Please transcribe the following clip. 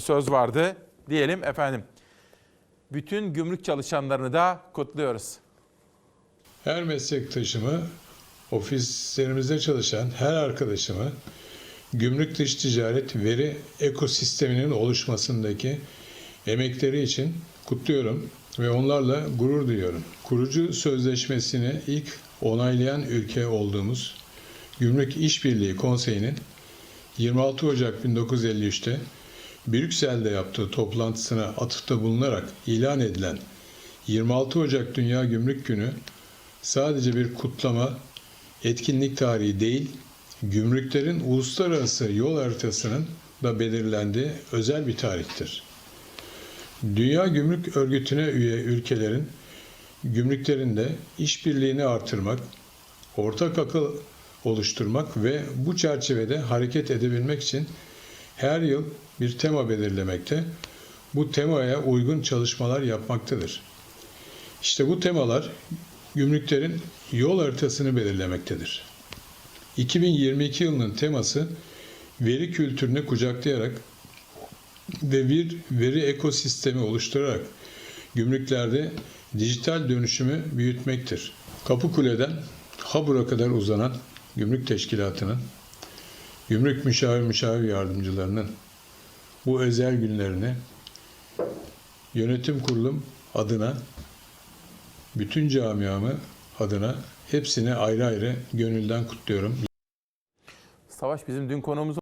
söz vardı diyelim efendim. Bütün gümrük çalışanlarını da kutluyoruz. Her meslektaşımı, ofislerimizde çalışan her arkadaşımı gümrük dış ticaret veri ekosisteminin oluşmasındaki emekleri için kutluyorum ve onlarla gurur duyuyorum. Kurucu sözleşmesini ilk onaylayan ülke olduğumuz Gümrük İşbirliği Konseyi'nin 26 Ocak 1953'te Brüksel'de yaptığı toplantısına atıfta bulunarak ilan edilen 26 Ocak Dünya Gümrük Günü sadece bir kutlama, etkinlik tarihi değil, gümrüklerin uluslararası yol haritasının da belirlendiği özel bir tarihtir. Dünya Gümrük Örgütü'ne üye ülkelerin gümrüklerinde işbirliğini artırmak, ortak akıl oluşturmak ve bu çerçevede hareket edebilmek için her yıl bir tema belirlemekte, bu temaya uygun çalışmalar yapmaktadır. İşte bu temalar gümrüklerin yol haritasını belirlemektedir. 2022 yılının teması veri kültürünü kucaklayarak ve bir veri ekosistemi oluşturarak gümrüklerde dijital dönüşümü büyütmektir. Kapıkule'den Habur'a kadar uzanan gümrük teşkilatının, gümrük müşavir müşavir yardımcılarının bu özel günlerini yönetim kurulum adına bütün camiamı adına hepsini ayrı ayrı gönülden kutluyorum. Savaş bizim dün konuğumuz